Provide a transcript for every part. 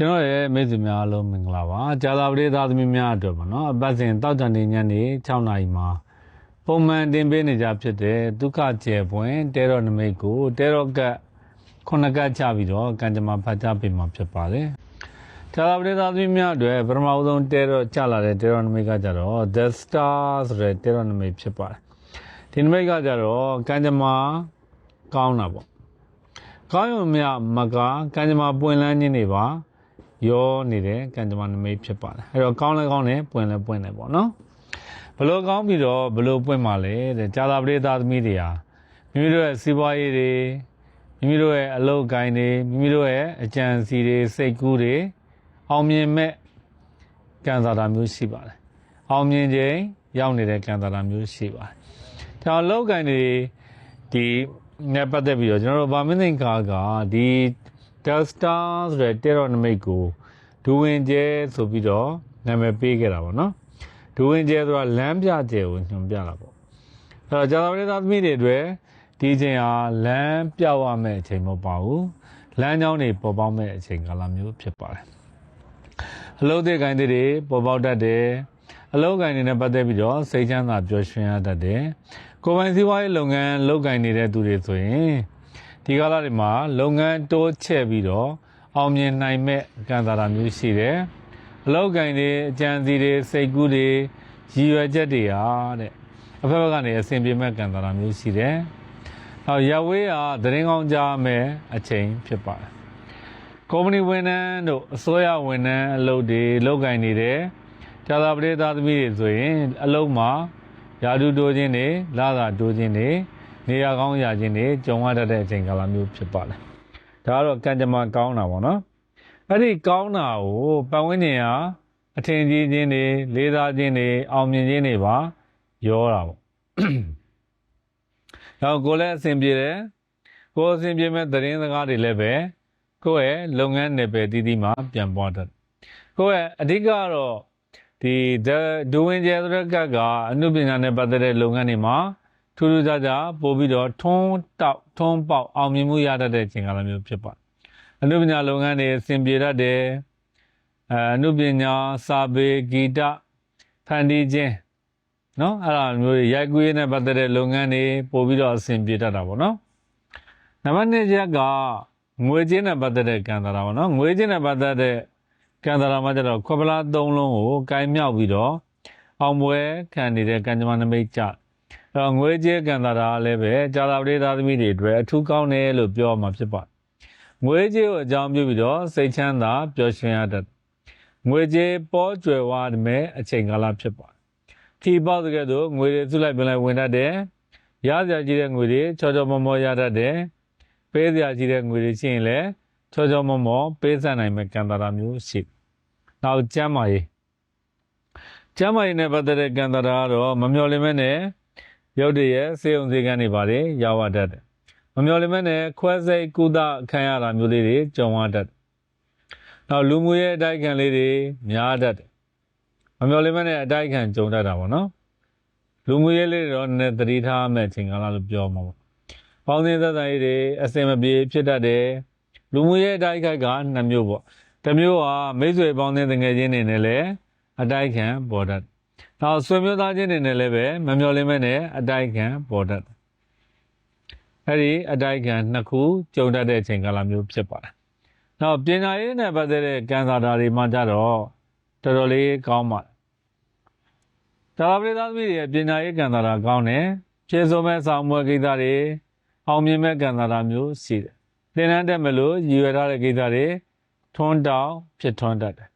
ကျွန်တော်ရဲ့မိတ်ဆွေများအားလုံးမင်္ဂလာပါကြာသာပရိသတ်သမီးများအတွက်ပါနော်အပတ်စဉ်တောက်ကြံနေညနေ6နာရီမှာပုံမှန်တင်ပေးနေကြဖြစ်တဲ့ဒုက္ခကျယ်ပွင့်တဲတော်နမိတ်ကိုတဲတော်ကတ်ခုနှစ်ကတ်ချပြီးတော့ကံကြမ္မာဖတ်ကြားပေးမှာဖြစ်ပါတယ်ကြာသာပရိသတ်သမီးများအတွက်ပထမဆုံးတဲတော်ချလာတဲ့တဲတော်နမိတ်ကကြတော့ The Star ဆိုတဲ့တဲတော်နမိတ်ဖြစ်ပါတယ်ဒီနမိတ်ကကြတော့ကံကြမ္မာကောင်းတာပေါ့ကောင်းရုံမြမကကံကြမ္မာပွင့်လန်းခြင်းတွေပါ ရောနေတဲ့ကံကြမ္မာနမိတ်ဖြစ်ပါတယ်အဲ့တော့ကောင်းလဲကောင်းတယ်ပွင့်လဲပွင့်တယ်ပေါ့နော်ဘလို့ကောင်းပြီးတော့ဘလို့ပွင့်ပါလဲတဲ့ကြာသာပရိသသမီးတွေဟာမိမိတို့ရဲ့စီးပွားရေးတွေမိမိတို့ရဲ့အလုပ်ကိုင်းတွေမိမိတို့ရဲ့အကြံစီတွေစိတ်ကူးတွေအောင်မြင်မဲ့ကံစားတာမျိုးရှိပါတယ်အောင်မြင်ခြင်းရောက်နေတဲ့ကံစားတာမျိုးရှိပါတယ်ဒါအလုပ်ကိုင်းတွေဒီနဲ့ပတ်သက်ပြီးတော့ကျွန်တော်တို့ဗာမင်းသိင်္ကာကဒီ Delta ဆိုတဲ့ terror နမိတ်ကိုဒူဝင်ကျဲဆိုပြီးတော့နာမည်ပေးခဲ့တာပေါ့နော်ဒူဝင်ကျဲဆိုတာလမ်းပြကျဲကိုညွှန်ပြတာပေါ့အဲ့တော့ကြာသပတေးသားသမီးတွေအတွက်ဒီချိန်ဟာလမ်းပြဝမဲ့အချိန်မဟုတ်ပါဘူးလမ်းကြောင်းတွေပေါ်ပေါက်မဲ့အချိန်ကာလမျိုးဖြစ်ပါတယ်အလုပ်တွေကိုင်းတွေပေါ်ပေါက်တတ်တယ်အလုပ်ကိုင်းတွေနဲ့ပတ်သက်ပြီးတော့စိတ်ချမ်းသာပျော်ရွှင်ရတတ်တယ်ကိုယ်ပိုင်စီးပွားရေးလုပ်ငန်းလုပ်ကိုင်းနေတဲ့သူတွေဆိုရင် ဒီကာလတွေမှာလုပ်ငန်းတိုးချဲ့ပြီးတော့အောင်မြင်နိုင်မဲ့ကံစားတာမျိုးရှိတယ်အလုပ်ကိုင်းတွေအကြံစီတွေစိတ်ကူးတွေရည်ရွယ်ချက်တွေဟာတဲ့အဖက်ဘက်ကနေအဆင်ပြေမဲ့ကံစားတာမျိုးရှိတယ်နောက်ရဝေးဟာသတင်းကောင်းကြားမဲ့အချိန်ဖြစ်ပါတယ်ကုမ္ပဏီဝန်ထမ်းတို့အစိုးရဝန်ထမ်းအလုပ်တွေလုပ်ကိုင်နေတဲ့ကြာသာပရိသတ်သမီးတွေဆိုရင်အလုပ်မှာယာတုတိုးခြင်းတွေလာသာတိုးခြင်းတွေ နေရာကောင်းရာခြင်းတွေကြုံရတတ်တဲ့အချိန်ကာလမျိုးဖြစ်ပါတယ်ဒါကတော့ကံကြမ္မာကောင်းတာပေါ့နော်အဲ့ဒီကောင်းတာကိုပတ်ဝန်းကျင်ဟာအထင်ကြီးခြင်းတွေလေးစားခြင်းတွေအောင်မြင်ခြင်းတွေပါရောတာပေါ့နောက်ကိုယ်လည်းအဆင်ပြေတယ်ကိုယ်အဆင်ပြေမဲ့သတင်းစကားတွေလည်းပဲကိုယ့်ရဲ့လုပ်ငန်းနယ်ပယ်တည်တည်မှာပြန်ပွားတတ်ကိုယ့်ရဲ့အဓိကကတော့ဒီဒူဝင်ကျဲဆိုတဲ့ကတ်ကအမှုပညာနဲ့ပတ်သက်တဲ့လုပ်ငန်းတွေမှာ ထူးထူးခြားခြားပို့ပြီးတော့ထွန်းတောက်ထွန်းပေါက်အောင်မြင်မှုရတတ်တဲ့ချိန်ကာလမျိုးဖြစ်ပါတယ်အမှုပညာလုပ်ငန်းတွေအဆင်ပြေတတ်တယ်အဲအမှုပညာစာပေဂီတဖန်တီးခြင်းနော်အဲ့ဒါမျိုးတွေရိုက်ကူးရေးနဲ့ပတ်သက်တဲ့လုပ်ငန်းတွေပို့ပြီးတော့အဆင်ပြေတတ်တာပေါ့နော်နံပါတ်2ချက်ကငွေကြေးနဲ့ပတ်သက်တဲ့ကံတာတာပေါ့နော်ငွေကြေးနဲ့ပတ်သက်တဲ့ကံတာတာမှာကျတော့ခွက်ပလား၃လုံးကိုကင်မြောက်ပြီးတော့အောင်ပွဲခံနေတဲ့ကံကြမ္မာနမိတ်ကြအဲ့ တော့ငွေကြေးကံတာတာလည်းပဲကြာသာပရိသတ်သမီးတွေအတွက်အထူးကောင်းတယ်လို့ပြောမှာဖြစ်ပါတယ်ငွေကြေးကိုအကြောင်းပြုပြီးတော့စိတ်ချမ်းသာပျော်ရွှင်ရတတ်ငွေကြေးပေါ်ကျွယ်ဝမဲ့အချိန်ကာလဖြစ်ပါတယ်ထီပေါက်တဲ့ကဲ့သို့ငွေတွေစုလိုက်ပြန်လိုက်ဝင်တတ်တယ်ရစရာကြီးတဲ့ငွေတွေချောချောမောမောရတတ်တယ်ပေးစရာကြီးတဲ့ငွေတွေရှိရင်လည်းချောချောမောမောပေးဆက်နိုင်မဲ့ကံတာတာမျိုးရှိနောက်ကျမ်းမာရေးကျမ်းမာရေးနဲ့ပတ်သက်တဲ့ကံတာတာကတော့မမျော်လင့်မဲ့နဲ့ ရုပ်တရက်စေုံစေကန်းတွေပါတယ်ရောက်ရတတ်တယ်မမျော်လင့်မဲ့နဲ့ခွဲစိတ်ကုသခံရတာမျိုးလေးတွေကြုံရတတ်တယ်နောက်လူမှုရေးအတိုက်ခံလေးတွေများတတ်တယ်မမျော်လင့်မဲ့နဲ့အတိုက်ခံကြုံတတ်တာပေါ့နော်လူမှုရေးလေးတွေတော့နည်းနည်းသတိထားမဲ့အချိန်ကာလလို့ပြောမှာပေါ့ပေါင်းစင်းသက်သက်ရေးတွေအစင်မပြေဖြစ်တတ်တယ်လူမှုရေးအတိုက်ခိုက်ကနှစ်မျိုးပေါ့တစ်မျိုးကမိတ်ဆွေပေါင်းစင်းတငယ်ချင်းတွေနဲ့လည်းအတိုက်ခံပေါ်တတ် နောက်ဆွေမျိုးသားချင်းတွေနဲ့လည်းပဲမမျော်လင့်မဲ့နဲ့အတိုက်ခံပေါ်တတ်အဲ့ဒီအတိုက်ခံနှစ်ခုကြုံတတ်တဲ့အချိန်ကာလမျိုးဖြစ်ပါတယ်နောက်ပညာရေးနဲ့ပတ်သက်တဲ့ကံစားတာတွေမှကြတော့တော်တော်လေးကောင်းပါတယ်။ဒါပရိသတ်သမီးတွေပညာရေးကံစားတာကောင်းတယ်။ကျေစုံမဲ့ဆောင်မွေကိစ္စတွေအောင်မြင်မဲ့ကံစားတာမျိုးရှိတယ်။သင်တန်းတက်မလို့ရည်ရွယ်ထားတဲ့ကိစ္စတွေထွန်းတောင်ဖြစ်ထွန်းတတ်တယ်။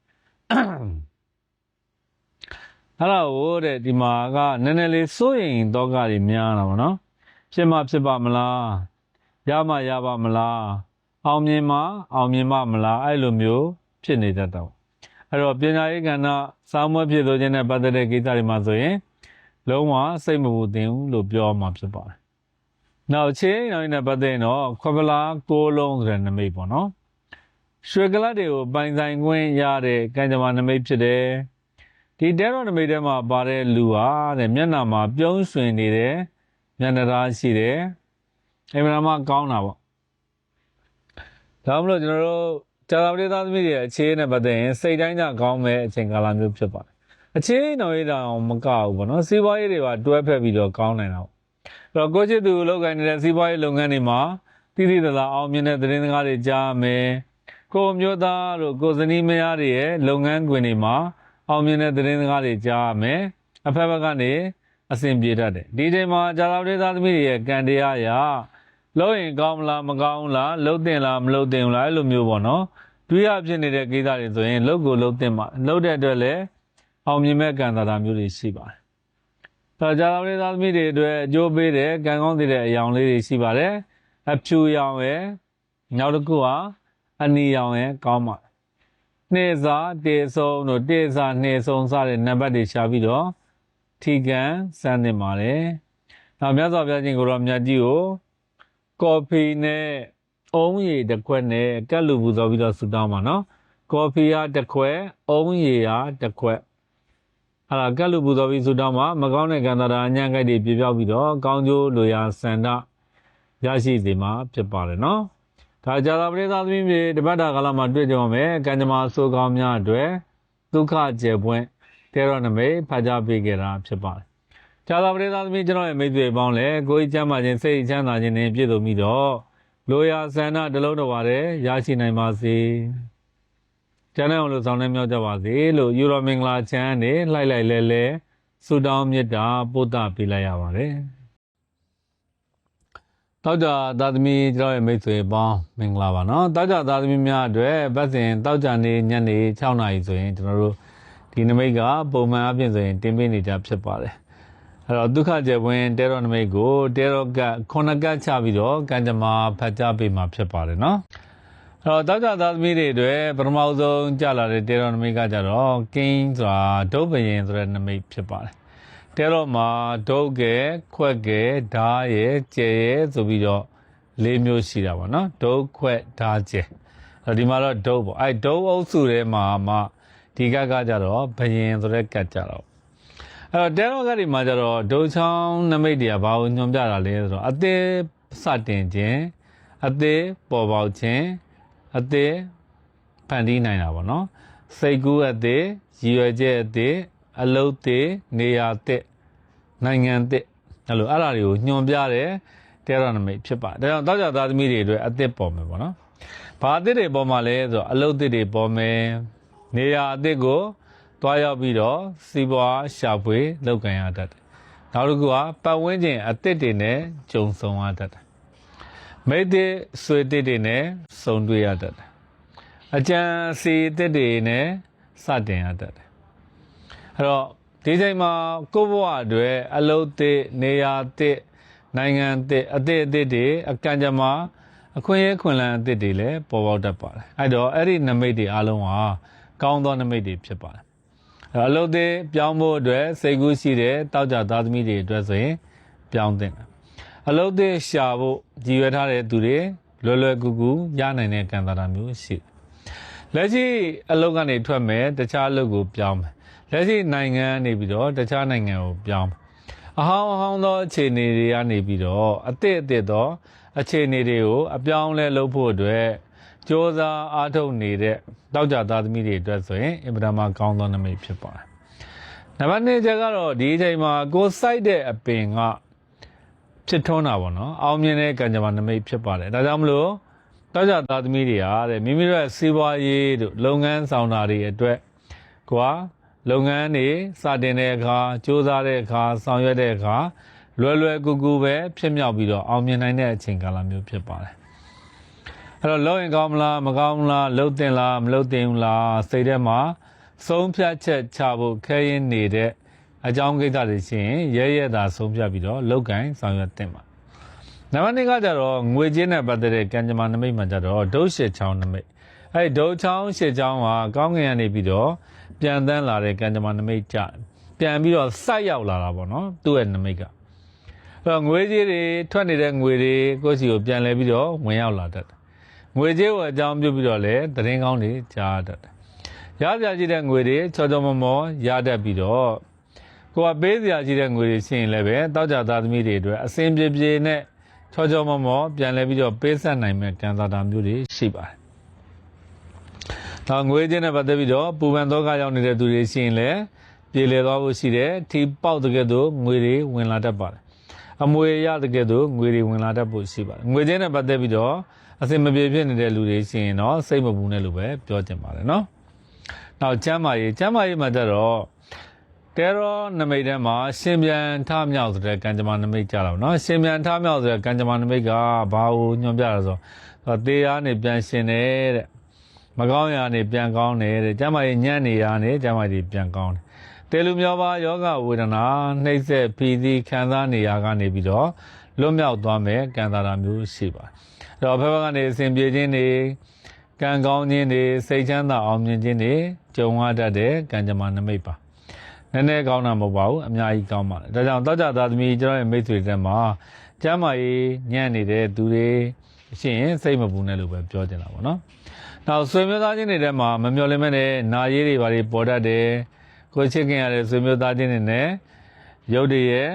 အဲ့ဒါဟိုတဲ့ဒီမှာကနည်းနည်းလေးစိုးရင်တော့ကတွေများတာပေါ့နော်။ဖြစ်မှဖြစ်ပါမလား။ရမှရပါမလား။အောင်မြင်မှအောင်မြင်မှမလားအဲ့လိုမျိုးဖြစ်နေတတ်တော့အဲ့တော့ပညာရေးကဏ္ဍစောင်းမွဲဖြစ်ဆိုခြင်းနဲ့ပတ်သက်တဲ့ကိစ္စတွေမှာဆိုရင်လုံးဝစိတ်မပူသင်ဘူးလို့ပြောမှာဖြစ်ပါတယ်။နောက်ချင်းနောက်နဲ့ပတ်သက်ရင်တော့ခွက်ပလားကိုးလုံးဆိုတဲ့နမိတ်ပေါ့နော်။ရွှေကလတ်တွေကိုပိုင်ဆိုင်ခွင့်ရတဲ့ကံကြမ္မာနမိတ်ဖြစ်တယ်။ ဒီတဲရောနမိတ်ထဲမှာပါတဲ့လူဟာတဲ့မျက်နှာမှာပြုံးရွှင်နေတဲ့မျက်နှာသားရှိတယ်။အမှန်မှကောင်းတာပေါ့။ဒါမှမဟုတ်ကျွန်တော်တို့ကြာသာပရိသတ်သမီးတွေရဲ့အခြေအနေနဲ့ပတ်သက်ရင်စိတ်တိုင်းကြကောင်းမဲ့အချိန်ကာလမျိုးဖြစ်ပါတယ်အခြေအနေတော်ရေးတောင်မကဘူးပေါ့နော်စီးပွားရေးတွေပါတွဲဖက်ပြီးတော့ကောင်းနိုင်တာပေါ့အဲ့တော့ကိုချစ်သူလောက်ကိုင်းနေတဲ့စီးပွားရေးလုပ်ငန်းတွေမှာတိတိတလားအောင်မြင်တဲ့သတင်းစကားတွေကြားမယ်ကိုအမျိုးသားတို့ကိုဇနီးမယားတွေရဲ့လုပ်ငန်းခွင်တွေမှာ အောင်မြင်တဲ့သတင်းစကားတွေကြားမယ်အဖက်ဖက်ကနေအဆင်ပြေတတ်တယ်ဒီချိန်မှာကြာသာပရိသတ်သမီးတွေရဲ့ကံတရားအရာလုံးရင်ကောင်းမလားမကောင်းဘူးလားလှုပ်တင်လားမလှုပ်တင်ဘူးလားအဲ့လိုမျိုးပေါ့နော်တွေးရဖြစ်နေတဲ့ကိစ္စတွေဆိုရင်လှုပ်ကိုလှုပ်တင်ပါလှုပ်တဲ့အတွက်လည်းအောင်မြင်မဲ့ကံသာတာမျိုးတွေရှိပါတယ်။ဒါကြတော်လေးသားသမီးတွေအတွက်အကျိုးပေးတဲ့ကံကောင်းတဲ့အယောင်လေးတွေရှိပါတယ်။အဖြူရောင်ရဲ့နောက်တစ်ခုကအနီရောင်ရဲ့ကောင်းပါတယ်။ နှေစာတေဆုံးတို့တေစာနှေဆုံးစတဲ့နံပါတ်တွေရှာပြီးတော့ထီကံစမ်းသင့်ပါတယ်။နောက်မြတ်စွာဘုရားရှင်ကိုရောမြတ်ကြီးကိုကော်ဖီနဲ့အုံးရည်တစ်ခွက်နဲ့ကတ်လူပူဇော်ပြီးတော့ဆူတောင်းပါနော်ကော်ဖီကတစ်ခွက်အုံးရည်ကတစ်ခွက်အဲ့ဒါကတ်လူပူဇော်ပြီးဆူတောင်းပါမကောင်းတဲ့ကံတာအညံ့ကြိုက်တွေပြပြောက်ပြီးတော့ကောင်းကျိုးလိုရာဆန္ဒရရှိစေမှာဖြစ်ပါတယ်နော် ဒါကြာသာပရိသသမီးတွေတပတ်တာကာလမှာတွေ့ကြပါမယ်ကံကြမ္မာဆိုကောင်းများအတွက်ဒုက္ခကျေပွင့်တေရောနမိတ်ဖတ်ကြားပေးခဲ့တာဖြစ်ပါတယ်ကျာသာပရိသသမီးကျွန်တော်ရဲ့မိတ်ဆွေပေါင်းလည်းကိုယ်ကြီးချမ်းသာခြင်းစိတ်ချမ်းသာခြင်းနဲ့ပြည့်စုံပြီးတော့လိုရာဆန္ဒတစ်လုံးတစ်ပါးတည်းရရှိနိုင်ပါစေ။ကျမ်းအောင်လို့ဆောင်နေမြောက်ကြပါစေလို့ယူရောမင်္ဂလာချမ်းနဲ့လှိုက်လိုက်လဲလဲဆုတောင်းမေတ္တာပို့တာပေးလိုက်ရပါတယ်။ တောက်ကြသာသမီကျွန်တော်ရဲ့မိတ်ဆွေပေါင်းမင်္ဂလာပါနော်။တောက်ကြသာသမီများအတွက်ပတ်စဉ်တောက်ကြနေညနေ6နာရီဆိုရင်ကျွန်တော်တို့ဒီနမိတ်ကပုံမှန်အပြင်ဆိုရင်တင်ပေးနေကြဖြစ်ပါတယ်။အဲ့တော့ဒုက္ခကျေပွင့်တဲတော်နမိတ်ကိုတဲတော်ကခုနှစ်ကတ်ချပြီးတော့ကံကြမ္မာဖတ်ကြားပေးမှာဖြစ်ပါတယ်နော်အဲ့တော့တောက်ကြသားသမီးတွေအတွက်ပထမဆုံးကြလာတဲ့တဲတော်နမိတ်ကကြတော့ကင်းဆိုတာဒုဗယင်ဆိုတဲ့နမိတ်ဖြစ်ပါတယ် တဲတော်မှာဒုတ်ကဲခွက်ကဲဓားရဲ့ကျဲရဲ့ဆိုပြီးတော့လေးမျိုးရှိတာပေါ့နော်ဒုတ်ခွက်ဓားကျဲအဲ့တော့ဒီမှာတော့ဒုတ်ပေါ့အဲ့ဒုတ်အုပ်စုထဲမှာမှဒီကတ်ကကြတော့ဘယင်ဆိုတဲ့ကတ်ကြတော့အဲ့တော့တဲရောကတ်ဒီမှာကျတော့ဒုံချောင်းနမိတ်တွေကဘာကိုညွှန်ပြတာလဲဆိုတော့အသေးစတင်ခြင်းအသေးပေါ်ပေါက်ခြင်းအသေးဖန်တီးနိုင်တာပေါ့နော်စိတ်ကူးအသေးရည်ရွယ်ချက်အသေး အလုပ်သေးနေရာသေးနိုင်ငံသေးအဲ့လိုအဲ့ဒါတွေကိုညွှန်ပြတဲ့တဲရောနမိတ်ဖြစ်ပါတယ်ဒါကြောင့်တောက်ကြသားသမီးတွေအတွက်အသေးပေါ်မယ်ပေါ့နော်ဘာအသေးတွေပေါ်မှာလဲဆိုတော့အလုပ်သေးတွေပေါ်မယ်နေရာအသေးကိုသွားရောက်ပြီးတော့စီးပွားရှာဖွေလုပ်ကင်ရတတ်တယ်။နောက်တစ်ခုကပတ်ဝန်းကျင်အသစ်တွေနဲ့ကြုံဆုံရတတ်တယ်။မိတ်သစ်ဆွေသစ်တွေနဲ့ဆုံတွေ့ရတတ်တယ်။အကြံစီသစ်တွေနဲ့စတင်ရတတ်တယ်။ အဲ့တော့ဒီချိန်မှာကိုယ့်ဘဝအတွက်အလုပ်သစ်နေရာသစ်နိုင်ငံသစ်အသစ်အသစ်တွေအကံကြမ္မာအခွင့်အရေးခွင့်လန်းအသစ်တွေလည်းပေါ်ပေါက်တတ်ပါတယ်။အဲ့တော့အဲ့ဒီနမိတ်တွေအားလုံးဟာကောင်းသောနမိတ်တွေဖြစ်ပါတယ်။အဲ့တော့အလုပ်သေးပြောင်းဖို့အတွက်စိတ်ကူးရှိတဲ့တောက်ကြသားသမီးတွေအတွက်ဆိုရင်ပြောင်းတင်တယ်အလုပ်သေးရှာဖို့ကြည်ရွယ်ထားတဲ့သူတွေလွယ်လွယ်ကူကူရနိုင်တဲ့ကံတာမျိုးရှိတယ်လက်ရှိအလုပ်ကနေထွက်မယ်တခြားအလုပ်ကိုပြောင်းမယ် လက်ရှိနိုင်ငံနေပြီးတော့တခြားနိုင်ငံကိုပြောင်းမယ်အဟောင်းအဟောင်းသောအခြေအနေတွေကနေပြီးတော့အသစ်အသစ်သောအခြေအနေတွေကိုအပြောင်းလဲလုပ်ဖို့အတွက်စ조사အားထုတ်နေတဲ့တောက်ကြသားသမီးတွေအတွက်ဆိုရင်အင်ပဒမကောင်းသောနမိတ်ဖြစ်ပါတယ်။နံပါတ်2ချက်ကတော့ဒီအချိန်မှာကိုယ်စိုက်တဲ့အပင်ကဖြစ်ထွန်းတာပေါ့နော်။အောင်မြင်တဲ့ကံကြမ္မာနမိတ်ဖြစ်ပါတယ်။ဒါကြောင့်မလို့တောက်ကြသားသမီးတွေဟာတဲ့မိမိတို့ရဲ့စီးပွားရေးတို့လုပ်ငန်းဆောင်တာတွေအတွက်ကွာ လုပ်ငန်းတွေစတင်တဲ့အခါစူးစမ်းတဲ့အခါဆောင်ရွက်တဲ့အခါလွယ်လွယ်ကူကူပဲဖြစ်မြောက်ပြီးတော့အောင်မြင်နိုင်တဲ့အချိန်ကာလမျိုးဖြစ်ပါတယ်အဲ့တော့လုံရင်ကောင်းမလားမကောင်းဘူးလားလှုပ်တင်လားမလှုပ်တင်ဘူးလားစိတ်ထဲမှာဆုံးဖြတ်ချက်ချဖို့ခဲရင်နေတဲ့အကြောင်းကိစ္စတွေရှိရင်ရဲရဲသာဆုံးဖြတ်ပြီးတော့လောက်ကင်ဆောင်ရွက်တင်ပါနံပါတ်2ကကြတော့ငွေကြေးနဲ့ပတ်သက်တဲ့ကံကြမ္မာနမိတ်မှာကြတော့ဒုရှစ်ချောင်းနမိတ်အဲ့ဒီဒုချောင်းရှစ်ချောင်းဟာကောင်းကင်ကနေပြီးတော့ ပြန်တန်းလာတဲ့ကံကြမ္မာနမိတ်ကြပြန်ပြီးတော့စိုက်ရောက်လာတာပေါ့နော်သူ့ရဲ့နမိတ်ကအဲ့တော့ငွေကြေးတွေထွက်နေတဲ့ငွေတွေကိုယ့်စီကိုပြန်လဲပြီးတော့ဝင်ရောက်လာတတ်တယ်။ငွေကြေးကိုအကြောင်းပြုပြီးတော့လည်းသတင်းကောင်းတွေကြားတတ်တယ်။ရစရာရှိတဲ့ငွေတွေချောချောမောမောရတတ်ပြီးတော့ကိုကပေးစရာရှိတဲ့ငွေတွေရှိရင်လည်းပဲတောက်ကြသားသမီးတွေအတွက်အစင်ပြေပြေနဲ့ချောချောမောမောပြန်လဲပြီးတော့ပေးဆက်နိုင်မဲ့ကံစားတာမျိုးတွေရှိပါတယ်။ ဒါငွေချင်းနဲ့ပတ်သက်ပြီးတော့ပူပန်သောကရောက်နေတဲ့သူတွေရှိရင်လည်းပြေလည်သွားဖို့ရှိတယ်ထီပေါက်တဲ့ကဲ့သို့ငွေတွေဝင်လာတတ်ပါတယ်အမွေရတဲ့ကဲ့သို့ငွေတွေဝင်လာတတ်ဖို့ရှိပါတယ်ငွေချင်းနဲ့ပတ်သက်ပြီးတော့အစင်မပြေဖြစ်နေတဲ့လူတွေရှိရင်တော့စိတ်မပူနဲ့လို့ပဲပြောချင်ပါတယ်နော်နောက်ကျမ်းမာရေးကျမ်းမာရေးမှာကြတော့တဲရောနမိတ်ထဲမှာရှင်ပြန်ထမြောက်ဆိုတဲ့ကံကြမ္မာနမိတ်ကြတော့နော်ရှင်ပြန်ထမြောက်ဆိုတဲ့ကံကြမ္မာနမိတ်ကဘာကိုညွှန်ပြတာဆိုတော့သေရားနေပြန်ရှင်တယ်တဲ့ မကောင်းရာနေပြန်ကောင်းတယ်တဲ့ကျမ်းမာရေးညံ့နေရာနေကျမ်းမာရေးပြန်ကောင်းတယ်တေလူမျိုးပါယောဂဝေဒနာနှိမ့်ဆက်ဖီစီခံစားနေရာကနေပြီးတော့လွတ်မြောက်သွားမယ်ကံတာတာမျိုးရှိပါတယ်အဲ့တော့ဘက်ဘက်ကနေအစဉ်ပြေခြင်းတွေကံကောင်းခြင်းတွေစိတ်ချမ်းသာအောင်မြင်ခြင်းတွေကြုံရတတ်တဲ့ကံကြမ္မာနမိတ်ပါနည်းနည်းကောင်းတာမဟုတ်ပါဘူးအများကြီးကောင်းပါတယ်ဒါကြောင့်တောက်ကြသားသမီးကျွန်တော်ရဲ့မိတ်ဆွေတွေမှာကျမ်းမာရေးညံ့နေတဲ့သူတွေရှိရင်စိတ်မပူနဲ့လို့ပဲပြောချင်တာပေါ့နော် နောက်ဆွေမျိုးသားချင်းတွေထဲမှာမမျော်လင့်မဲ့နဲ့နာရေးတွေဘာတွေပေါ်တတ်တယ်ကိုချစ်ခင်ရတဲ့ဆွေမျိုးသားချင်းတွေနဲ့ရုပ်တွေရဲ့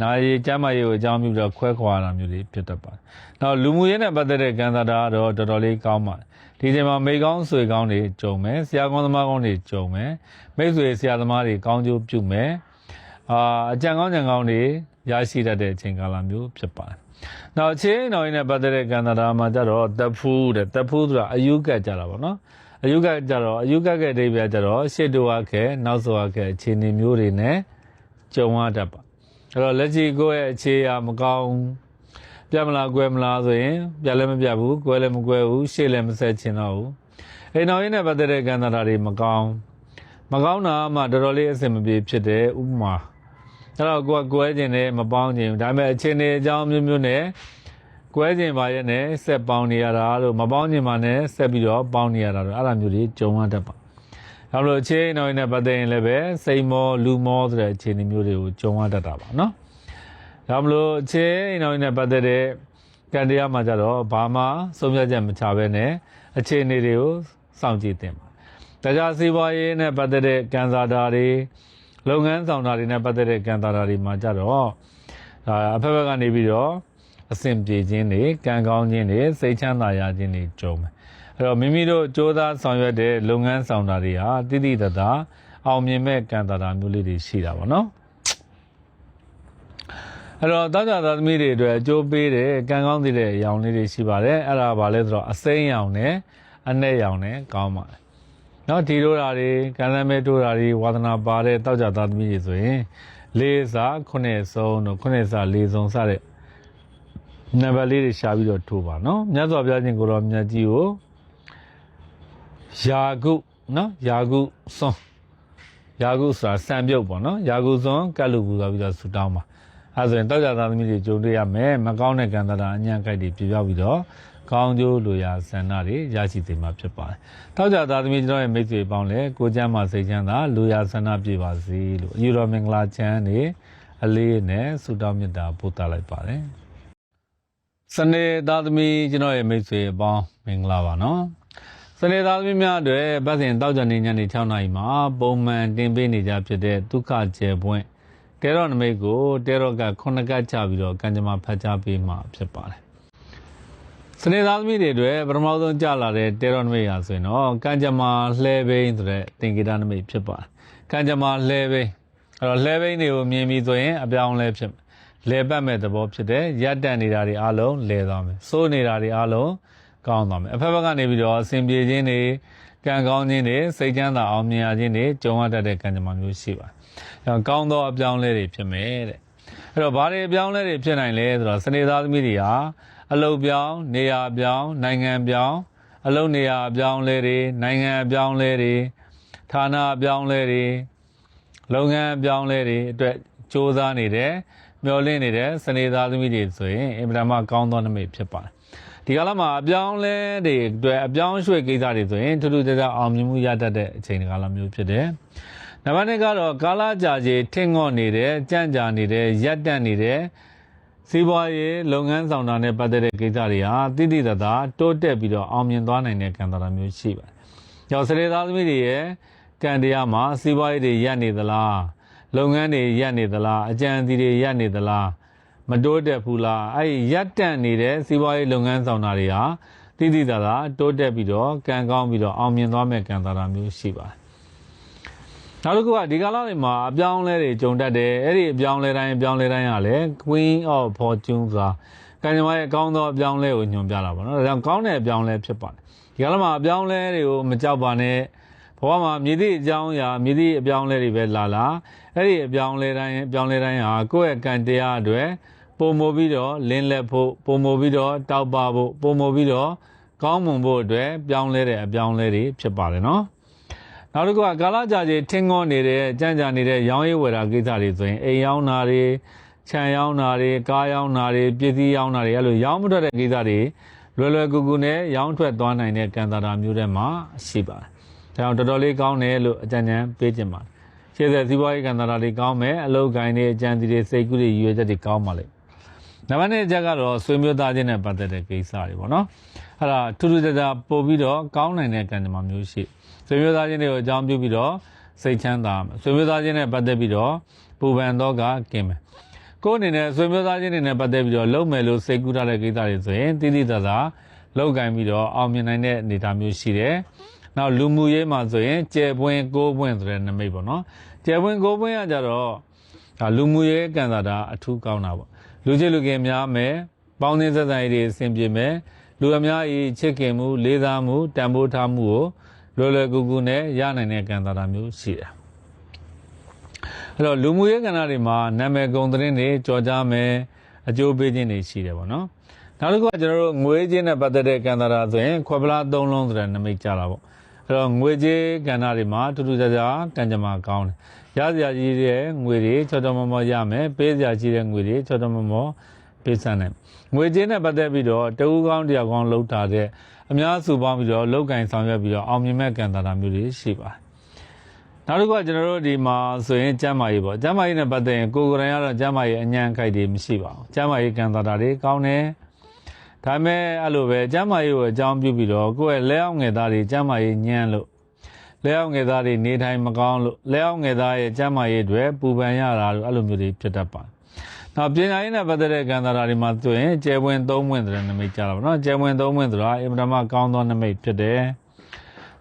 နာရေးကျမ်းမာရေးကိုအကြောင်းပြုပြီးတော့ခွဲခွာတာမျိုးတွေဖြစ်တတ်ပါတယ်။နောက်လူမှုရေးနဲ့ပတ်သက်တဲ့ကံစားတာကတော့တော်တော်လေးကောင်းပါတယ်။ဒီချိန်မှာမိကောင်းဆွေကောင်းတွေကြုံမယ်ဆရာကောင်းသမားကောင်းတွေကြုံမယ်မိတ်ဆွေဆရာသမားတွေကောင်းကျိုးပြုမယ်အာအကြံကောင်းကြံကောင်းတွေရရှိတတ်တဲ့အချိန်ကာလမျိုးဖြစ်ပါတယ်။ နောက်ချင်းတော်ရင်နဲ့ပတ်သက်တဲ့ကန္တာရာမှာကြတော့တဖူးတဲ့တဖူးဆိုတာအယုကတ်ကြတာပေါ့နော်အယုကတ်ကြတော့အယုကတ်ရဲ့အဓိပ္ပာယ်ကြတော့ရှေ့တိုဝခဲနောက်ဆိုဝခဲအခြေအနေမျိုးတွေနဲ့ကြုံရတတ်ပါအဲ့တော့လက်ရှိကိုယ့်ရဲ့အခြေအရမကောင်းပြတ်မလားကွဲမလားဆိုရင်ပြတ်လည်းမပြတ်ဘူးကွဲလည်းမကွဲဘူးရှေ့လည်းမဆက်ချင်တော့ဘူးအိမ်တော်ရင်နဲ့ပတ်သက်တဲ့ကန္တာရာတွေမကောင်းမကောင်းတာမှတော်တော်လေးအဆင်မပြေဖြစ်တယ်ဥပမာ အဲ့တော့ကိုကကွဲခြင်းနဲ့မပေါင်းခြင်းဒါပေမဲ့အချင်းတွေအကြောင်းမျိုးမျိုးနဲ့ကွဲခြင်းပါရဲ့နဲ့ဆက်ပေါင်းနေရတာလို့မပေါင်းခြင်းပါနဲ့ဆက်ပြီးတော့ပေါင်းနေရတာလို့အဲ့လိုမျိုးတွေကြုံရတတ်ပါဒါမလို့အချင်းတော်နဲ့ပတ်သက်ရင်လည်းပဲစိတ်မောလူမောဆိုတဲ့အခြေအနေမျိုးတွေကိုကြုံရတတ်တာပါနော်ဒါမလို့အချင်းတော်နဲ့ပတ်သက်တဲ့ကံတရားမှာကြတော့ဘာမှဆုံးဖြတ်ချက်မချဘဲနဲ့အခြေအနေတွေကိုစောင့်ကြည့်တင်ပါတရားစီးပွားရေးနဲ့ပတ်သက်တဲ့ကံစားတာတွေ လုပ်ငန်းဆောင်တာတွေနဲ့ပတ်သက်တဲ့ကံတာတာတွေမှာကြတော့ဒါအဖက်ဖက်ကနေပြီးတော့အဆင်ပြေခြင်းတွေကံကောင်းခြင်းတွေစိတ်ချမ်းသာရခြင်းတွေကြုံမယ်အဲ့တော့မိမိတို့စ조사ဆောင်ရွက်တဲ့လုပ်ငန်းဆောင်တာတွေဟာတိတိတသာအောင်မြင်မဲ့ကံတာတာမျိုးလေးတွေရှိတာပေါ့နော်အဲ့တော့တောကြသားသမီးတွေအတွက်အကျိုးပေးတဲ့ကံကောင်းတဲ့အရောင်လေးတွေရှိပါတယ်အဲ့ဒါဘာလဲဆိုတော့အစိမ်းရောင်နဲ့အနဲ့ရောင်နဲ့ကောင်းပါတယ် နော်ဒီလိုဓာတ်တွေကံလမ်းမဲတို့ဓာတ်တွေဝါသနာပါတဲ့တောက်ကြသားသမီးတွေဆိုရင်လေးစားခုနှစ်ဆုံးတို့ခုနှစ်စားလေးဆုံးစတဲ့နံပါတ်လေးတွေရှာပြီးတော့ထိုးပါနော်မြတ်စွာဘုရားရှင်ကိုတော်မြတ်ကြီးကိုယာကုနော်ယာကုစွန်ယာကုဆိုတာစံပြုတ်ပေါ့နော်ယာကုစွန်ကတ်လူပူဆိုပြီးတော့ဆူတောင်းပါအဲဆိုရင်တောက်ကြသားသမီးတွေကြုံတွေ့ရမယ်မကောင်းတဲ့ကံတရာအညံ့ကြိုက်တွေပြပြပြီးတော့ ကောင်းကျိုးလိုရာဆန္ဒတွေရရှိစေမှာဖြစ်ပါတယ်။ထောက်ကြသားသမီးကျွန်တော်ရဲ့မိတ်ဆွေပေါင်းလည်းကိုကျမ်းမာစိတ်ချမ်းသာလိုရာဆန္ဒပြပါစေလို့အယူတော်မင်္ဂလာချမ်းနေအလေးနဲ့ဆုတောင်းမေတ္တာပို့သလိုက်ပါတယ်။စနေသားသမီးကျွန်တော်ရဲ့မိတ်ဆွေအပေါင်းမင်္ဂလာပါနော်။စနေသားသမီးများအတွက်ပတ်စဉ်တောက်ကြနေညနေ6နာရီမှာပုံမှန်တင်ပေးနေကြဖြစ်တဲ့ဒုက္ခကျယ်ပွင့်တဲရောနမိတ်ကိုတဲရောကခုနှစ်ကတ်ချပြီးတော့ကံကြမ္မာဖတ်ကြားပေးမှာဖြစ်ပါတယ်။ စနေသားသမီးတွေအတွက်ပထမဆုံးကြာလာတဲ့တေရောနမိတ်ဟာဆိုရင်တော့ကံကြမ္မာလှဲဘိန်းဆိုတဲ့သင်္ကေတနမိတ်ဖြစ်ပါတယ်။ကံကြမ္မာလှဲဘိန်းအဲ့တော့လှဲဘိန်းတွေကိုမြင်ပြီးဆိုရင်အပြောင်းလဲဖြစ်မယ်။လဲပတ်မဲ့သဘောဖြစ်တဲ့ရက်တက်နေတာတွေအလုံးလဲသွားမယ်။စိုးနေတာတွေအလုံးကောင်းသွားမယ်။အဖက်ဖက်ကနေပြီးတော့အစဉ်ပြေခြင်းတွေကံကောင်းခြင်းတွေစိတ်ချမ်းသာအောင်မြင်ရခြင်းတွေကြုံရတတ်တဲ့ကံကြမ္မာမျိုးရှိပါတယ်။အဲ့တော့ကောင်းသောအပြောင်းလဲတွေဖြစ်မယ်တဲ့။အဲ့တော့ဘာတွေအပြောင်းလဲတွေဖြစ်နိုင်လဲဆိုတော့စနေသားသမီးတွေဟာ အလုပ်ပြောင်းနေရာပြောင်းနိုင်ငံပြောင်းအလုပ်နေရာအပြောင်းလဲတွေနိုင်ငံအပြောင်းလဲတွေဌာနအပြောင်းလဲတွေလုပ်ငန်းအပြောင်းလဲတွေအတွက်စ조사နေတဲ့မျောလင့်နေတဲ့စနေသားသမီးတွေဆိုရင်အင်မတန်မှကောင်းသောနမိတ်ဖြစ်ပါတယ်ဒီကလာမှာအပြောင်းလဲတွေအတွက်အပြောင်းရွှေ့ကိစ္စတွေဆိုရင်ထူးထူးခြားခြားအောင်မြင်မှုရတတ်တဲ့အချိန်ဒီကလာမျိုးဖြစ်တယ်နံပါတ်2ကတော့ကာလာကြာကြီးထင်ငော့နေတဲ့ကြန့်ကြာနေတဲ့ရက်တက်နေတဲ့ စီးပွားရေးလုပ်ငန်းဆောင်တာနဲ့ပတ်သက်တဲ့ကိစ္စတွေဟာတိတိတသာတိုးတက်ပြီးတော့အောင်မြင်သွားနိုင်တဲ့ကံတာမျိုးရှိပါတယ်။ကျော်စရေသားသမီးတွေရဲ့ကံတရားမှာစီးပွားရေးတွေရက်နေသလားလုပ်ငန်းတွေရက်နေသလားအကြံအစီတွေရက်နေသလားမတိုးတက်ဘူးလားအဲ့ဒီရက်တက်နေတဲ့စီးပွားရေးလုပ်ငန်းဆောင်တာတွေဟာတိတိတိသာသာတိုးတက်ပြီးတော့ကံကောင်းပြီးတော့အောင်မြင်သွားမဲ့ကံသာတာမျိုးရှိပါတယ် နောက်တစ်ခုကဒီကာလတွေမှာအပြောင်းအလဲတွေကြုံတတ်တယ်အဲ့ဒီအပြောင်းအလဲတိုင်းအပြောင်းအလဲတိုင်းကလည်း Queen of Fortune ဆိုတာကံကြမ္မာရဲ့ကောင်းသောအပြောင်းအလဲကိုညွှန်ပြတာပါနော်ဒါကြောင့်ကောင်းတဲ့အပြောင်းအလဲဖြစ်ပါတယ်ဒီကာလမှာအပြောင်းအလဲတွေကိုမကြောက်ပါနဲ့ဘဝမှာမြည်သည့်အကြောင်းအရာမြည်သည့်အပြောင်းအလဲတွေပဲလာလာအဲ့ဒီအပြောင်းအလဲတိုင်းအပြောင်းအလဲတိုင်းဟာကိုယ့်ရဲ့ကံတရားအတွက်ပုံမပြီးတော့လင်းလက်ဖို့ပုံမပြီးတော့တောက်ပဖို့ပုံမပြီးတော့ကောင်းမွန်ဖို့အတွက်ပြောင်းလဲတဲ့အပြောင်းအလဲတွေဖြစ်ပါတယ်နော် နောက်တစ်ခုကကာလကြာကြီးထင်းငေါနေတဲ့ကြံ့ကြာနေတဲ့ရောင်းရည်ဝယ်တာကိစ္စတွေဆိုရင်အိမ်ရောင်းတာတွေခြံရောင်းတာတွေကားရောင်းတာတွေပစ္စည်းရောင်းတာတွေအဲ့လိုရောင်းမထွက်တဲ့ကိစ္စတွေလွယ်လွယ်ကူကူနဲ့ရောင်းထွက်သွားနိုင်တဲ့ကံတာတာမျိုးတွေမှာရှိပါတယ်။ဒါကြောင့်တော်တော်လေးကောင်းတယ်လို့အကြံဉာဏ်ပေးခြင်းပါတယ်။ရှေ့ဆက်စီးပွားရေးကံတာတာတွေကောင်းမယ်အလုပ်ကိုင်းတွေအကြံစီတွေစိတ်ကူးတွေရည်ရွယ်ချက်တွေကောင်းပါလိမ့်မယ်။နံပါတ်2အချက်ကတော့ဆွေမျိုးသားချင်းနဲ့ပတ်သက်တဲ့ကိစ္စတွေပေါ့နော်။အဲ့ဒါထူးထူးခြားခြားပို့ပြီးတော့ကောင်းနိုင်တဲ့ကံကြမ္မာမျိုးရှိ။ ဆွေမျိုးသားချင်းတွေကိုအကြောင်းပြုပြီးတော့စိတ်ချမ်းသာမယ်။ဆွေမျိုးသားချင်းနဲ့ပတ်သက်ပြီးတော့ပူပန်တော့ကကင်းမယ်။ကိုယ်အနေနဲ့ဆွေမျိုးသားချင်းတွေနဲ့ပတ်သက်ပြီးတော့လုံမယ်လို့စိတ်ကူးထားတဲ့ကိစ္စတွေဆိုရင်တိတိကျကျလောက်ကင်ပြီးတော့အောင်မြင်နိုင်တဲ့အနေအထားမျိုးရှိတယ်။နောက်လူမှုရေးမှာဆိုရင်ကျယ်ပွင့်ကိုးပွင့်ဆိုတဲ့နမိတ်ပေါ့နော်။ကျယ်ပွင့်ကိုးပွင့်ကကြတော့ဒါလူမှုရေးကံစားတာအထူးကောင်းတာပေါ့။လူချင်းလူခင်များမယ်။ပေါင်းသင်းဆက်ဆံရေးတွေအဆင်ပြေမယ်။လူအများကြီးချစ်ခင်မှု လေးစားမှုတန်ဖိုးထားမှုကို လွယ်လွယ်ကူကူနဲ့ရနိုင်တဲ့ကံစားတာမျိုးရှိတယ်။အဲ့တော့လူမှုရေးကဏ္ဍတွေမှာနာမည်ကုန်သတင်းတွေကြော်ကြားမယ်အကျိုးပေးခြင်းတွေရှိတယ်ပေါ့နော်။နောက်တစ်ခုကကျွန်တော်တို့ငွေချင်းနဲ့ပတ်သက်တဲ့ကံစားတာဆိုရင်ခွဲပလား၃လုံးဆိုတဲ့နမိတ်ကြတာပေါ့။အဲ့တော့ငွေကြေးကဏ္ဍတွေမှာတူတူကြကြကံကြမ္မာကောင်းတယ်။ရစရာကြီးတဲ့ငွေတွေချောချောမောမောရမယ်။ပေးစရာကြီးတဲ့ငွေတွေချောချောမောမောပေးစမ်းနိုင်။ငွေကြေးနဲ့ပတ်သက်ပြီးတော့တဝူကောင်းတယောက်ကောင်းလှုပ်ထားတဲ့ အများစုပေါင်းပြီးတော့လောက်ကင်ဆောင်ရွက်ပြီးတော့အောင်မြင်မဲ့ကံစားတာမျိုးတွေရှိပါတယ်။နောက်တစ်ခုကကျွန်တော်တို့ဒီမှာဆိုရင်ကျမ်းမာရေးပေါ့ကျမ်းမာရေးနဲ့ပတ်သက်ရင်ကိုယ်ကိုယ်တိုင်ကတော့ကျမ်းမာရေးအညံ့ခိုက်တွေမရှိပါဘူးကျမ်းမာရေးကံစားတာတွေကောင်းတယ်ဒါပေမဲ့အဲ့လိုပဲကျမ်းမာရေးကိုအကြောင်းပြုပြီးတော့ကိုယ့်ရဲ့လက်အောက်ငယ်သားတွေကျမ်းမာရေးညံ့လို့လက်အောက်ငယ်သားတွေနေထိုင်မကောင်းလို့လက်အောက်ငယ်သားရဲ့ကျမ်းမာရေးတွေပူပန်ရတာလို့အဲ့လိုမျိုးတွေဖြစ်တတ်ပါတယ် နောက်ပညာရေးနဲ့ပတ်သက်တဲ့ကံစားတာတွေမှာဆိုရင်ကျဲပွင့်သုံးပွင့်တဲ့နမိတ်ကြတာပေါ့နော်ကျဲပွင့်သုံးပွင့်ဆိုတာအင်မတန်မှကောင်းသောနမိတ်ဖြစ်တယ်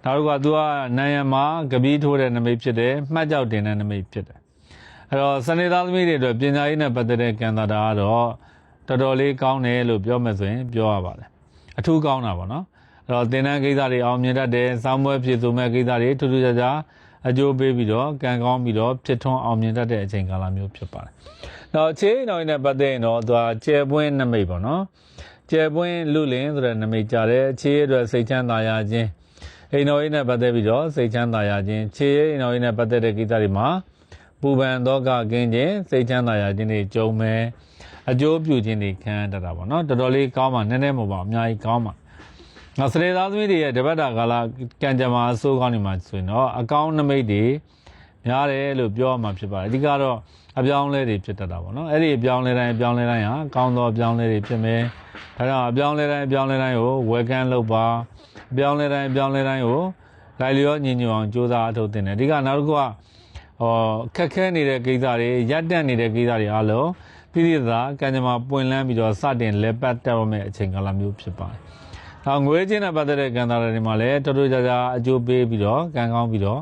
နောက်တစ်ခုကသူကနိုင်ရမှာကပီးထိုးတဲ့နမိတ်ဖြစ်တယ်မှတ်ကြောက်တင်တဲ့နမိတ်ဖြစ်တယ်အဲ့တော့စနေသားသမီးတွေအတွက်ပညာရေးနဲ့ပတ်သက်တဲ့ကံစားတာကတော့တော်တော်လေးကောင်းတယ်လို့ပြောမယ်ဆိုရင်ပြောရပါတယ်အထူးကောင်းတာပေါ့နော်အဲ့တော့သင်တန်းကိစ္စတွေအောင်မြင်တတ်တယ်စောင်းပွဲဖြစ်ဆိုမဲ့ကိစ္စတွေထူးထူးခြားခြား အကျိုးပေးပြီးတော့ကံကောင်းပြီးတော့ဖြစ်ထွန်းအောင်မြင်တတ်တဲ့အချိန်ကာလမျိုးဖြစ်ပါတယ်နောက်အခြေအနေတော်နဲ့ပတ်သက်ရင်တော့သူကကျဲပွင့်နမိတ်ပေါ့နော်ကျဲပွင့်လူလင်ဆိုတဲ့နမိတ်ကြတယ်အခြေအတွက်စိတ်ချမ်းသာရခြင်းအိမ်တော်ရေးနဲ့ပတ်သက်ပြီးတော့စိတ်ချမ်းသာရခြင်းခြေရိမ်တော်ရေးနဲ့ပတ်သက်တဲ့ကိစ္စတွေမှာပူပန်သောကကင်းခြင်းစိတ်ချမ်းသာရခြင်းတွေကြုံမယ်အကျိုးပြုခြင်းတွေခံရတတ်တာပေါ့နော်တော်တော်လေးကောင်းပါနည်းနည်းမဟုတ်ပါအများကြီးကောင်းပါ နောက်စရေသားသမီးတွေရဲ့တပတ်တာကာလကံကြမ္မာအစိုးကောင်းနေမှာဆိုရင်တော့အကောင်းနမိတ်တွေများတယ်လို့ပြောရမှာဖြစ်ပါတယ်အဓိကတော့အပြောင်းအလဲတွေဖြစ်တတ်တာပေါ့နော်အဲ့ဒီအပြောင်းလဲတိုင်းအပြောင်းလဲတိုင်းဟာကောင်းသောအပြောင်းလဲတွေဖြစ်မယ်ဒါကြောင့်အပြောင်းလဲတိုင်းအပြောင်းလဲတိုင်းကိုဝယ်ကန်းလုပ်ပါအပြောင်းလဲတိုင်းအပြောင်းလဲတိုင်းကိုလိုက်လျောညီညွတ်အောင်ကြိုးစားအထောက်တင်တယ်အဓိကနောက်တစ်ခုကဟောခက်ခဲနေတဲ့ကိစ္စတွေရပ်တန့်နေတဲ့ကိစ္စတွေအားလုံးပြည်ပြည်သားကံကြမ္မာပွင့်လန်းပြီးတော့စတင်လက်ပတ်တက်ရမယ့်အချိန်ကာလမျိုးဖြစ်ပါတယ်။ နောက်ငွေချင်းနဲ့ပတ်သက်တဲ့ကံသားတွေမှာလည်းတော်တော်ကြာကြာအကျိုးပေးပြီးတော့ကံကောင်းပြီးတော့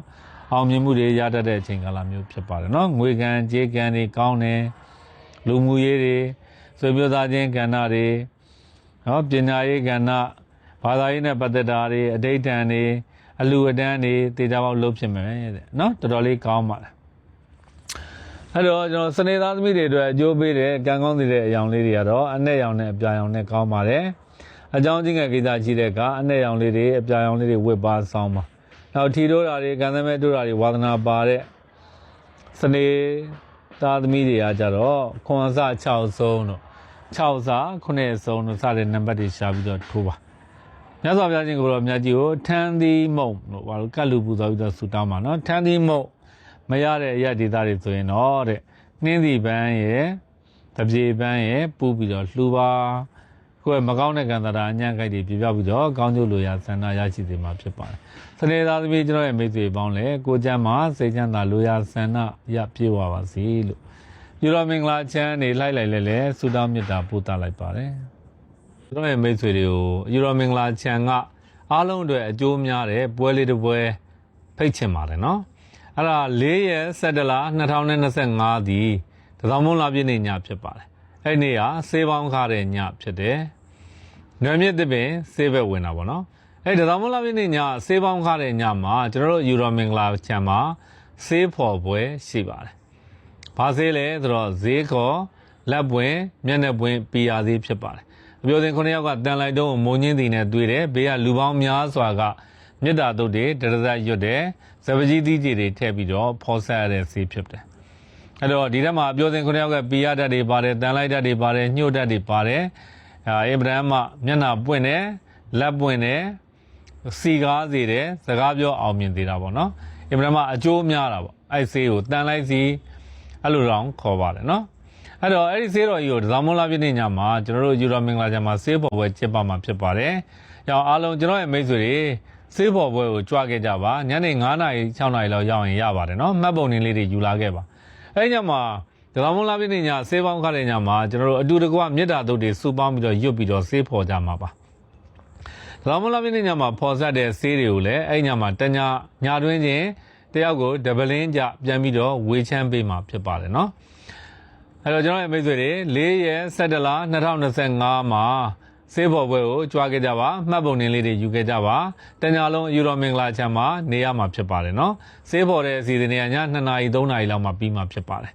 အောင်မြင်မှုတွေရတတ်တဲ့အချိန်ကာလမျိုးဖြစ်ပါတယ်နော်။ငွေကံကြေးကံတွေကောင်းတယ်လူမှုရေးတွေဆွေမျိုးသားချင်းကဏ္ဍတွေနော်ပညာရေးကဏ္ဍဘာသာရေးနဲ့ပတ်သက်တာတွေအဋိဌံတွေအလူအတန်းတွေတေချာပေါက်လုပ်ဖြစ်မယ်တဲ့နော်တော်တော်လေးကောင်းပါတယ်အဲ့တော့ကျွန်တော်စနေသားသမီးတွေအတွက်အကျိုးပေးတဲ့ကံကောင်းတဲ့အယောင်လေးတွေကတော့အနဲ့ရောင်နဲ့အပြာရောင်နဲ့ကောင်းပါတယ် အကြောင်းချင်းငယ်ကိစ္စကြီးတဲ့ကအနဲ့ရောင်လေးတွေအပြာရောင်လေးတွေဝစ်ပါဆောင်ပါနောက်ထီတို့တာတွေကံသမဲတို့တာတွေဝါသနာပါတဲ့စနေသားသမီးတွေကကြတော့ခွန်အစ6ဆုံးတို့6စာ9ဆုံးတို့စတဲ့နံပါတ်တွေရှာပြီးတော့ထိုးပါမြတ်စွာဘုရားရှင်ကိုတော့မြတ်ကြီးကိုထန်းသီးမုံလို့ဘာလို့ကတ်လူပူဇော်ပြီးတော့ဆူတောင်းပါနော်ထန်းသီးမုံမရတဲ့အရာဒေသတွေဆိုရင်တော့တဲ့နှင်းစီပန်းရဲ့တပြေပန်းရဲ့ပူပြီးတော့လှူပါ ကိုယ်မကောင်းတဲ့ကံတရာအညံ့ကြိုက်တွေပြပြပြီးတော့ကောင်းကျိုးလိုရာဆန္ဒရရှိစေမှာဖြစ်ပါတယ်။စနေသားသမီးကျွန်တော်ရဲ့မိတ်ဆွေပေါင်းလည်းကိုကျမ်းမှာစိတ်ချမ်းသာလိုရာဆန္ဒရပြေဝပါစေလို့ယူတော်မင်္ဂလာချမ်းနေလိုက်လိုက်လဲလဲဆုတောင်းမေတ္တာပို့သလိုက်ပါတယ်။ကျွန်တော်ရဲ့မိတ်ဆွေတွေကိုယူရိုမင်္ဂလာချန်ကအားလုံးအတွက်အကျိုးများတဲ့ပွဲလေးတစ်ပွဲဖိတ်ချင်ပါတယ်နော်အဲ့ဒါ၄ရက်17လ2025ဒီတသောင်းမုံလာပြည့်နေ့ညဖြစ်ပါတယ် အဲ့ဒီနေ့ကစေးပေါင်းခါတဲ့ညဖြစ်တယ်နွယ်မြစ်တစ်ပင်စေးဘက်ဝင်တာပေါ့နော်အဲ့ဒီတသောင်းမုံလာပြည့်နေ့ညစေးပေါင်းခါတဲ့ညမှာကျွန်တော်တို့ယူရိုမင်္ဂလာချန်မှာစေးဖော်ပွဲရှိပါတယ်ဘာဆေးလဲဆိုတော့ဈေးခေါ်လက်ပွင့်မျက်နှာပွင့်ပီယာဈေးဖြစ်ပါတယ်အပြောစဉ်ခုနှစ်ယောက်ကတန်လိုက်တော့မုံညင်းတီနဲ့တွေ့တယ်ဘေးကလူပေါင်းများစွာကမေတ္တာတုတ်တွေတရဇတ်ရွတ်တယ်ဇပကြီးသီးကြီးတွေထည့်ပြီးတော့ဖော်ဆက်ရတဲ့ဈေးဖြစ်တယ် အဲ့တော့ဒီထက်မှာအပြောစဉ်ခုနှစ်ယောက်ကပီယာဓာတ်တွေပါတယ်တန်လိုက်ဓာတ်တွေပါတယ်ညှို့ဓာတ်တွေပါတယ်အာအဗြဟံမမျက်နှာပွင့်တယ်လက်ပွင့်တယ်စီကားစေတယ်စကားပြောအောင်မြင်သေးတာပေါ့နော်အဗြဟံမအကျိုးများတာပေါ့အဲ့ဈေးကိုတန်လိုက်စီအဲ့လိုတော့ခေါ်ပါတယ်နော်အဲ့တော့အဲ့ဒီဆေးတော်ကြီးကိုဒဇမွန်လာပြည့်နေ့ညမှာကျွန်တော်တို့ယူရောမင်္ဂလာကြမှာဆေးပေါ်ပွဲကျင်းပမှာဖြစ်ပါတယ်။ကြောင်အားလုံးကျွန်တော်ရဲ့မိတ်ဆွေတွေဆေးပေါ်ပွဲကိုကြွားခဲ့ကြပါညနေ9:00နာရီ6:00နာရီလောက်ရောက်ရင်ရပါတယ်နော်မှတ်ပုံတင်လေးတွေယူလာခဲ့ပါ အဲ့ဒီညမှာဒဇမွန်လာပြည့်နေ့ညဆေးပေါင်းခတဲ့ညမှာကျွန်တော်တို့အတူတကွမေတ္တာတုတ်တွေစုပေါင်းပြီးတော့ရွတ်ပြီးတော့ဆေးဖော်ကြမှာပါဒဇမွန်လာပြည့်နေ့ညမှာဖော်ဆက်တဲ့ဆေးတွေကိုလည်းအဲ့ဒီညမှာတညညတွင်းချင်းတယောက်ကိုဒဗလင်းကြပြန်ပြီးတော့ဝေချမ်းပေးမှာဖြစ်ပါတယ်နော်အဲ့တော့ကျွန်တော်ရဲ့မိတ်ဆွေတွေ၄ရက်17လ2025မှာ စေးဘော်ပွဲကိုကြွားခဲ့ကြပါမှတ်ပုံတင်လေးတွေယူခဲ့ကြပါတညာလုံးယူရိုမင်္ဂလာချမ်းမှာနေရမှာဖြစ်ပါတယ်နော်စေးဘော်တဲ့အစီအစဉ်တွေကည2နာရီ3နာရီလောက်မှပြီးမှဖြစ်ပါတယ်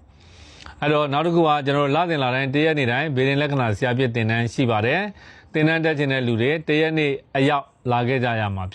အဲ့တော့နောက်တစ်ခုကကျွန်တော်တို့လသင်လာတိုင်းတရက်နေ့တိုင်းဗေဒင်လက္ခဏာဆရာပြတင်တန်းရှိပါတယ်တင်တန်းတက်ခြင်းတဲ့လူတွေတရက်နေ့အရောက်လာခဲ့ကြရမှာဖြစ်